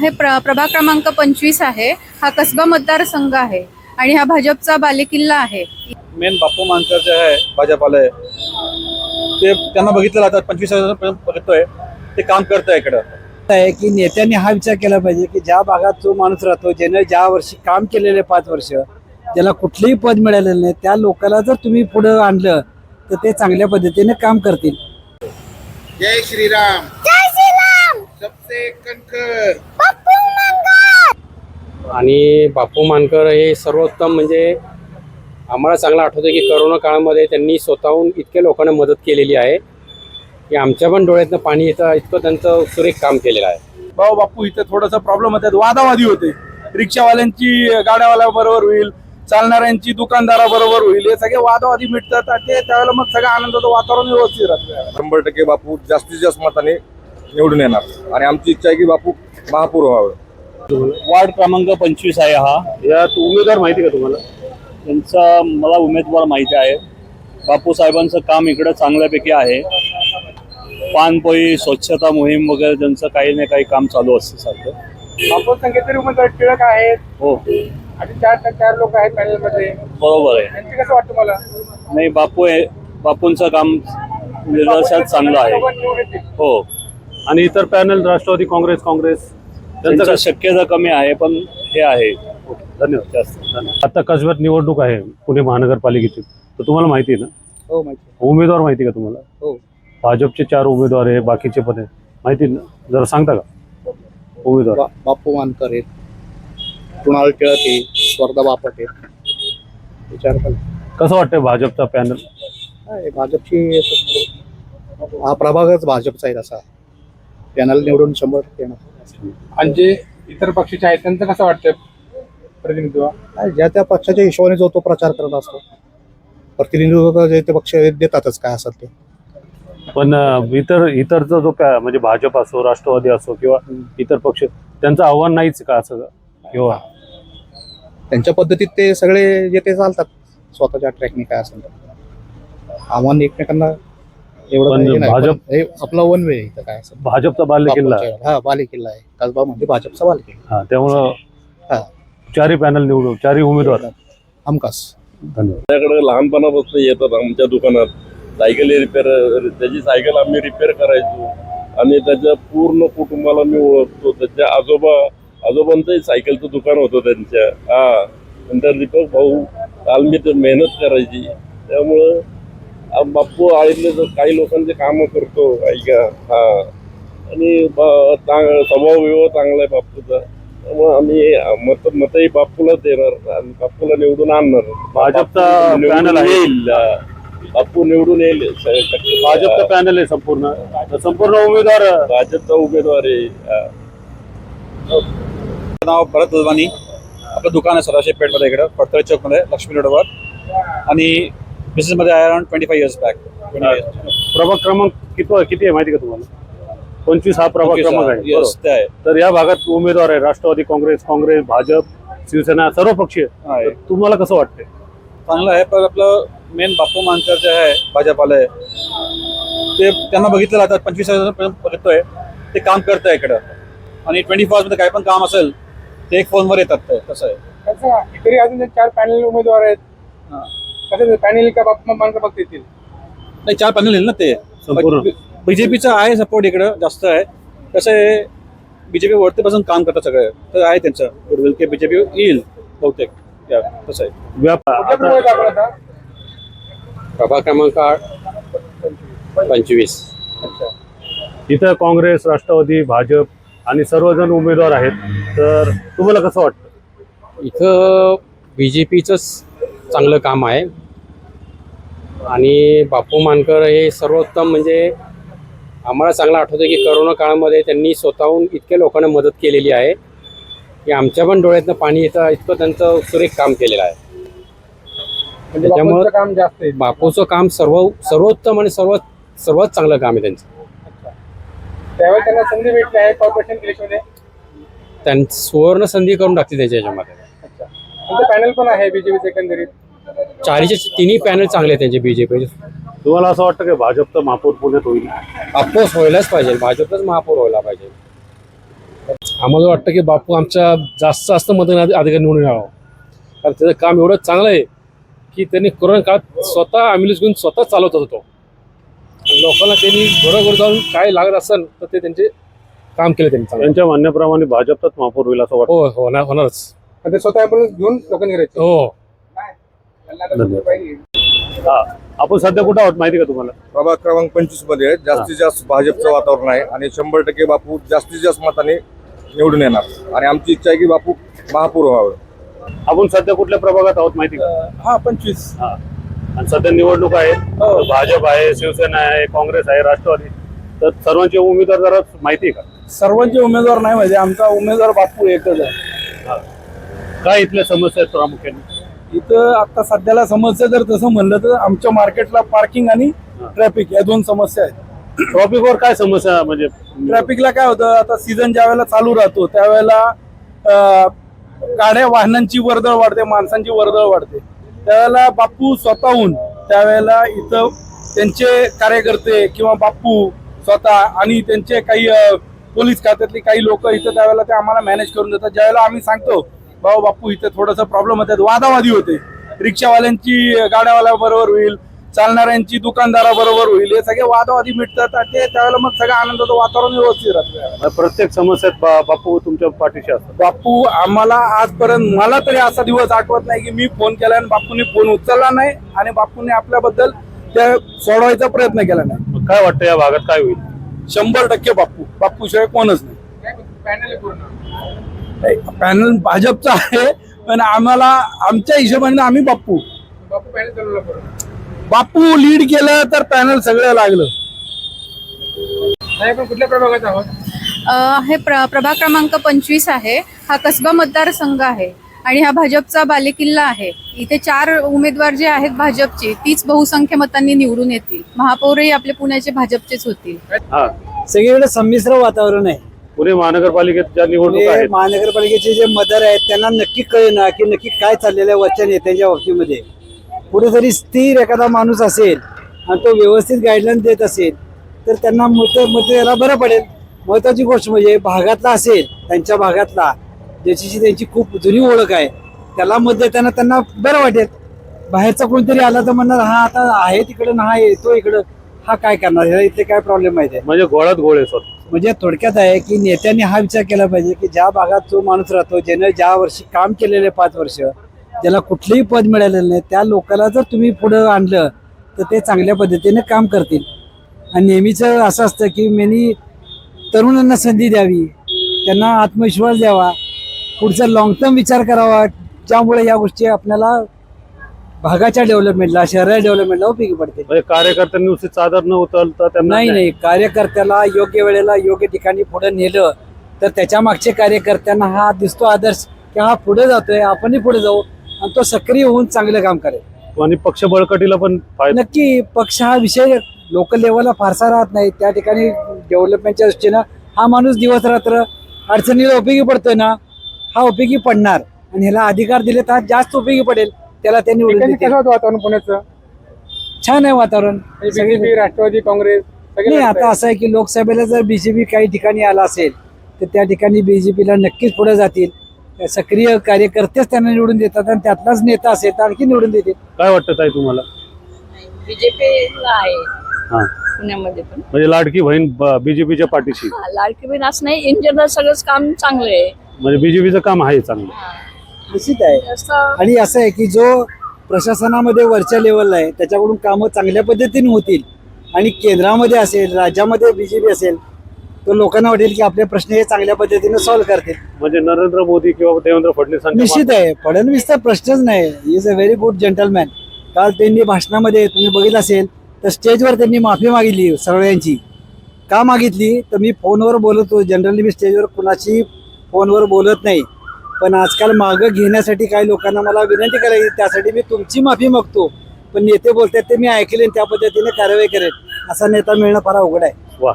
हे प्र प्रभाग क्रमांक पंचवीस आहे. हा कसबा मतदारसंघ आहे आणि हा भाजपचा बालेकिल्ला आहे. मेन बापू मानकर जे आहे भाजपाला ते त्यांना बघितलं जातात पंचवीस बघतोय ते काम करत आहे इकडं. आहे की नेत्यांनी हा विचार केला पाहिजे की ज्या भागात जो माणूस राहतो ज्याने ज्या वर्षी काम केलेले पाच वर्ष ज्याला कुठलंही पद मिळालेलं नाही त्या लोकांना जर तुम्ही पुढं आणलं तर ते चांगल्या पद्धतीने काम करतील. जय श्रीराम. जय श्रीराम. सबसे कणखर आणि बापू मानकर हे सर्वोत्तम म्हणजे आम्हाला चांगलं आठवतं की करोना काळामध्ये त्यांनी स्वतःहून इतक्या लोकांना मदत केलेली आहे की आमच्या पण डोळ्यातनं पाणी येतं इतकं त्यांचं सुरेख काम केलेलं आहे. भाऊ बापू इथे थोडंसं प्रॉब्लेम होतात वादावादी होते. रिक्षावाल्यांची गाड्यावाल्या बरोबर होईल चालणाऱ्यांची दुकानदाराबरोबर होईल हे सगळे वादावादी मिटतात आणि ते त्यावेळेला मग सगळं आनंदाचं वातावरण व्यवस्थित राहतं शंभर टक्के बापू जास्तीत जास्त मताने निवडून येणार. आणि आमची इच्छा आहे की बापू महापूर व्हावं. वार्ड क्रमांक पंचवीस आहे हा. यात उमेदवार माहिती का तुम्हाला? त्यांचा मला उमेदवार माहिती आहे. बापू साहेबांचं काम इकडं चांगल्यापैकी आहे. पानपोई स्वच्छता मोहीम वगैरे त्यांचं काही ना काही काम चालू असतं सारखं. आपण संख्येतरी उमेदवार टिळक आहेत. हो. आणि चार चार लोक आहेत पॅनलमध्ये बरोबर आहे. त्यांचे कसं वाटतं मला नाही बापू आहे बापूंचं काम निदर्शनात चांगलं आहे. हो. आणि इतर पॅनल राष्ट्रवादी काँग्रेस काँग्रेस त्यांचं शक्यता कमी आहे पण हे आहे. धन्यवाद. जास्त धन्यवाद. आता कसब्यात निवडणूक आहे पुणे महानगरपालिकेची. तर तुम्हाला माहिती आहे ना? हो माहिती उमेदवार माहिती आहे का तुम्हाला? हो. भाजपचे चार उमेदवार आहे बाकीचे पण आहे माहिती आहे ना? जरा सांगता का? उमेदवार. बापू मानकर आहेत. कुणाल टिळक आहे स्वर्धा बापट आहेत विचार कसं वाटतं भाजपचा पॅनल? काय भाजपची असं- हा प्रभागच भाजपचा आहे तसा पॅनल निवडून शंभर टक्के येणार. आणि जे इतर पक्षाचे आहेत त्यांचं कसं वाटतं प्रतिनिधित्व? काय ज्या त्या पक्षाच्या हिशोबाने जो तो प्रचार करत असतो. प्रतिनिधित्व जे ते पक्ष देतातच काय असेल ते. पण इतर इतरचा जो पॅ म्हणजे भाजप असो राष्ट्रवादी असो किंवा इतर पक्ष त्यांचं आव्हान नाहीच का असं किंवा? त्यांच्या पद्धतीत ते सगळे जे ते चालतात स्वतःच्या ट्रॅकने काय असेल तर. आव्हान एकमेकांना एवढं पण काही हे नाही. भाजप- पण हे आपला वन वे इथं काय भाजपचा बालेकिल्ला. आहे. बापूंच्या- हा बालेकिल्ला आहे. कसबा म्हणजे भाजपचा बालेकिल्ला. हा त्यामुळं. चारही पॅनल निवडू चारही उमेदवार. हमखास. धन्यवाद. माझ्याकडे लहानपणापासून येतात आमच्या दुकानात. सायकल रिपेअर त्याची सायकल आम्ही रिपेअर करायचो. आणि त्याच्या पूर्ण कुटुंबाला मी ओळखतो. त्याच्या आजोबा आजोबांचंही सायकलचं दुकान होतं त्यांच्या. हा नंतर दीपक भाऊ काल मी तर मेहनत करायची. त्यामुळं बाप्पू आळीतले जर काही लोकांचे कामं करतो ऐका हा. आणि स्वभाव विभाव चांगला आहे बाप्पूचा. त्यामुळे आम्ही मत मतही बाप्पूलाच देणार आणि बाप्पूला निवडून आणणार. भाजपचा पॅनल आहे. येईल. बाप्पू निवडून येईल. भाजपचा पॅनल आहे संपूर्ण. संपूर्ण उमेदवार. भाजपचा उमेदवार आहे. हा. नाव भरत दलवानी आपलं दुकान आहे सदाशिव पेठमध्ये इकडं फडतळे चौकमध्ये लक्ष्मी रोडवर. आणि बिझनेसमध्ये आहे around twenty five years back. प्रभाग क्रमांक किती किती आहे माहिती का तुम्हाला? पंचवीस हा प्रभाग क्रमांक आहे. ते आहे. तर या भागात उमेदवार आहे राष्ट्रवादी काँग्रेस काँग्रेस भाजप शिवसेना सर्व पक्षीय आहे. तर तुम्हाला कसं वाटतंय? चांगलं आहे पण आपलं मेन बापू मानकर जे आहे भाजपाला ते त्यांना बघितलं जातात पंचवीस वर्षांपर्यंत बघतोय ते काम करत आहे इकडं. आणि ट्वेंटी मध्ये काय पण काम असेल ते एक फोनवर येतात ते तसं आहे. तरी अजून चार पॅनल उमेदवार आहेत. कसं पॅनल का मानकर फक्त येतील? नाही चार पॅनल येईल ना ते. संपूर्ण. बीजेपीचं आहे सपोर्ट इकडं जास्त आहे. कसं आहे बीजेपी वरतीपासून काम करतात सगळे. तर आहे त्यांचं. गुडविल की बीजेपी येईल बहुतेक. या तसं आहे. व्यापार आपण आता प्रभाग क्रमांक आठ पंचवीस. इथं काँग्रेस राष्ट्रवादी भाजप आणि सर्वजण उमेदवार आहेत. तर तुम्हाला कसं वाटतं? इथं बी जे पीचंच चांगलं काम आहे. आणि बापू मानकर हे सर्वोत्तम म्हणजे आम्हाला चांगलं आठवतं की करोना काळामध्ये त्यांनी स्वतःहून इतक्या लोकांना मदत केलेली आहे की आमच्या पण डोळ्यातनं पाणी येतं इतकं त्यांचं सुरेख काम केलेलं आहे. म्हणजे त्याच्यामुळं- काम जास्त आहे. बापूचं काम सर्व सर्वोत्तम आणि सर्वात सर्वात चांगलं काम आहे त्यांचं. त्यावेळेस त्यांना संधी भेटली आहे कॉर्पोरेशन इलेक्शनमध्ये त्यां सुवर्ण संधी करून टाकते त्याच्या याच्यामध्ये. त्यांचं पॅनल पण आहे बीजेपी एकंदरीत. चारीचे तिन्ही पॅनल चांगले आहेत त्यांचे बीजेपी तुम्हाला असं वाटतं की भाजपचा महापौर पुण्यात होईल? अफकोर्स व्हायलाच पाहिजे. भाजपचाच महापौर व्हायला पाहिजे. आम्हाला वाटतं की बापू आमच्या जास्त जास्त मतदान अधिकारी निवडून यावं कारण त्याचं काम एवढं चांगलं आहे की त्यांनी कोरोना काळात स्वतः ॲम्ब्युलन्स घेऊन स्वतः चालवत होतो आणि लोकांना त्यांनी घरोघर जाऊन काय लागत असेल तर ते त्यांचे काम केले त्यांनी त्यांच्या म्हणण्याप्रमाणे भाजपचाच महापौर होईल असं वाटतं. हो होणार होणारच. आणि ते स्वतः आपण घेऊन लोकांनी करायचे हो. हा. आपण सध्या कुठं आहोत माहिती का तुम्हाला? प्रभाग क्रमांक पंचवीसमध्ये जास्तीत जास्त भाजपचं वातावरण आहे आणि शंभर टक्के बापू जास्तीत जास्त मताने निवडून येणार. आणि आमची इच्छा आहे की बापू महापौर व्हावं. आपण सध्या कुठल्या प्रभागात आहोत माहिती का? हा पंचवीस. हा. आणि सध्या निवडणूक आहेत भाजप आहे शिवसेना आहे काँग्रेस आहे राष्ट्रवादी. तर सर्वांचे उमेदवार जरा माहिती आहे का? सर्वांचे उमेदवार नाही म्हणजे आमचा उमेदवार बापू एकच आहे. काय इथल्या समस्या आहेत प्रामुख्याने? इथं आता सध्याला समस्या जर तसं म्हणलं तर आमच्या मार्केटला पार्किंग आणि ट्रॅफिक या दोन समस्या आहेत. ट्रॉफिकवर काय समस्या म्हणजे ट्रॅफिकला काय होतं आता सीझन ज्या वेळेला चालू राहतो त्यावेळेला अं, गाड्या वाहनांची वर्दळ वाढते माणसांची वर्दळ वाढते. त्यावेळेला बापू स्वतःहून त्यावेळेला इथं त्यांचे कार्यकर्ते किंवा बापू स्वतः आणि त्यांचे काही अं, पोलीस खात्यातली काही लोक इथं त्यावेळेला ते आम्हाला मॅनेज करून देतात. ज्यावेळेला आम्ही सांगतो भाऊ बापू इथे थोडंसं प्रॉब्लेम होतात. वादावादी होते. रिक्षावाल्यांची गाड्यावाल्या बरोबर होईल चालणाऱ्यांची दुकानदाराबरोबर होईल हे सगळे वादावादी मिटतात आणि ते त्यावेळेला मग सगळं आनंदाचं वातावरण व्यवस्थित राहतं. प्रत्येक समस्यात बा- बापू तुमच्या पाठीशी असतात. बापू आम्हाला आजपर्यंत मला तरी असा दिवस आठवत नाही की मी फोन केला आणि बापूने फोन उचलला नाही आणि बापूने आपल्याबद्दल त्या सोडवायचा प्रयत्न केला नाही. मग काय वाटतं या भागात काय होईल? शंभर टक्के बापू. बापूशिवाय कोणच नाही. पॅनल भाजपचा आहे पण आम्हाला आमच्या हिशोबाने आम्ही बापू बापू लीड केलं तर पॅनल सगळं लागलं. कुठल्या प्रभागात आहोत? अ, हे प्र प्रभाग क्रमांक पंचवीस आहे. हा कसबा मतदारसंघ आहे आणि हा भाजपचा बालेकिल्ला आहे. इथे चार उमेदवार जे आहेत भाजपचे तीच बहुसंख्य मतांनी निवडून येतील. महापौरही आपले पुण्याचे भाजपचेच होतील. हा. सगळीकडे संमिश्र वातावरण आहे. पुणे महानगरपालिकेत ज्या निवडणूक आहेत. महानगरपालिकेचे जे मदर आहेत त्यांना नक्की कळेना की नक्की काय चाललेलं आहे वरच्या नेत्यांच्या बाबतीमध्ये. कुठेतरी स्थिर एखादा माणूस असेल आणि तो व्यवस्थित गाईडलाईन देत असेल तर त्यांना मत मत यायला बरं पडेल. महत्वाची गोष्ट म्हणजे भागातला असेल त्यांच्या भागातला ज्याची त्यांची खूप जुनी ओळख आहे त्याला मत देताना त्यांना बरं वाटेल. बाहेरचा कोणतरी आला तर म्हणणार हा आता आहे तिकडं ना हा येतो इकडं हा काय करणार ह्याला इथे काय प्रॉब्लेम माहिती आहे म्हणजे घोळात घोळ आहे स्वतः म्हणजे थोडक्यात आहे की नेत्यांनी हा विचार केला पाहिजे की ज्या भागात जो माणूस राहतो ज्यानं ज्या वर्षी काम केलेले पाच वर्ष ज्याला कुठलंही पद मिळालेलं नाही त्या लोकाला जर तुम्ही पुढं आणलं तर ते चांगल्या पद्धतीने काम करतील. आणि नेहमीचं असं असतं की मेनी तरुणांना संधी द्यावी त्यांना आत्मविश्वास द्यावा पुढचा लॉंग टर्म विचार करावा ज्यामुळे या गोष्टी आपल्याला भागाच्या डेव्हलपमेंटला शहरा डेव्हलपमेंटला उपयोगी पडतील म्हणजे कार्यकर्त्यांनी नुसती चादर न उचलता त्यांना नाही नाही. कार्यकर्त्याला योग्य वेळेला योग्य ठिकाणी पुढे नेलं तर त्याच्या मागचे कार्यकर्त्यांना हा दिसतो आदर्श की हा पुढे जातोय आपणही पुढे जाऊ आणि तो सक्रिय होऊन चांगलं काम करेल. आणि पक्ष बळकटीला पण फायदा. नक्की पक्ष हा विषय लोकल लेवलला फारसा राहत नाही. त्या ठिकाणी डेव्हलपमेंटच्या दृष्टीनं हा माणूस दिवस रात्र अडचणीला उपयोगी पडतोय ना हा उपयोगी पडणार. आणि ह्याला अधिकार दिले तर हा जास्त उपयोगी पडेल. त्याला ते निवडून ठिकाणी देतील. कसं होतं वातावरण पुण्याचं? छान आहे वातावरण. बीजेपी सगळे- राष्ट्रवादी काँग्रेस सगळे नाही आता असं आहे की लोकसभेला जर बीजेपी काही ठिकाणी आला असेल तर त्या ठिकाणी बीजेपीला नक्कीच पुढे जातील. सक्रिय कार्यकर्तेच त्यांना निवडून देतात आणि त्यातलाच नेता असेल तर आणखी निवडून देतील. काय वाटतं ताई तुम्हाला? बीजेपीला आहे. हा. पुण्यामध्ये पण. म्हणजे लाडकी बहीण बीजेपीच्या पाठीशी. हा, लाडकी बहीण असं नाही इन जनरल सगळंच काम चांगलं आहे. म्हणजे बीजेपीचं काम आहे चांगलं. निश्चित आहे. आणि असं आहे की जो प्रशासनामध्ये वरच्या लेवलला आहे त्याच्याकडून कामं चांगल्या पद्धतीने होतील आणि केंद्रामध्ये असेल राज्यामध्ये बीजेपी असेल तर लोकांना वाटेल की आपले प्रश्न हे चांगल्या पद्धतीने सॉल्व्ह करतील. म्हणजे नरेंद्र मोदी किंवा देवेंद्र फडणवीसांच्या निश्चित आहे. फडणवीस तर प्रश्नच नाही. Is a very good gentleman काल त्यांनी भाषणामध्ये तुम्ही बघितलं असेल तर स्टेजवर त्यांनी माफी मागितली सगळ्यांची. का मागितली? तर मी फोनवर बोलतो जनरली मी स्टेजवर कुणाची फोनवर बोलत नाही. पण आजकाल मागं घेण्यासाठी काही लोकांना मला विनंती करायची त्यासाठी मी तुमची माफी मागतो. पण नेते बोलतात ते मी ऐकले त्या पद्धतीने कारवाई करेन असा नेता मिळणं फार अवघड आहे. वा.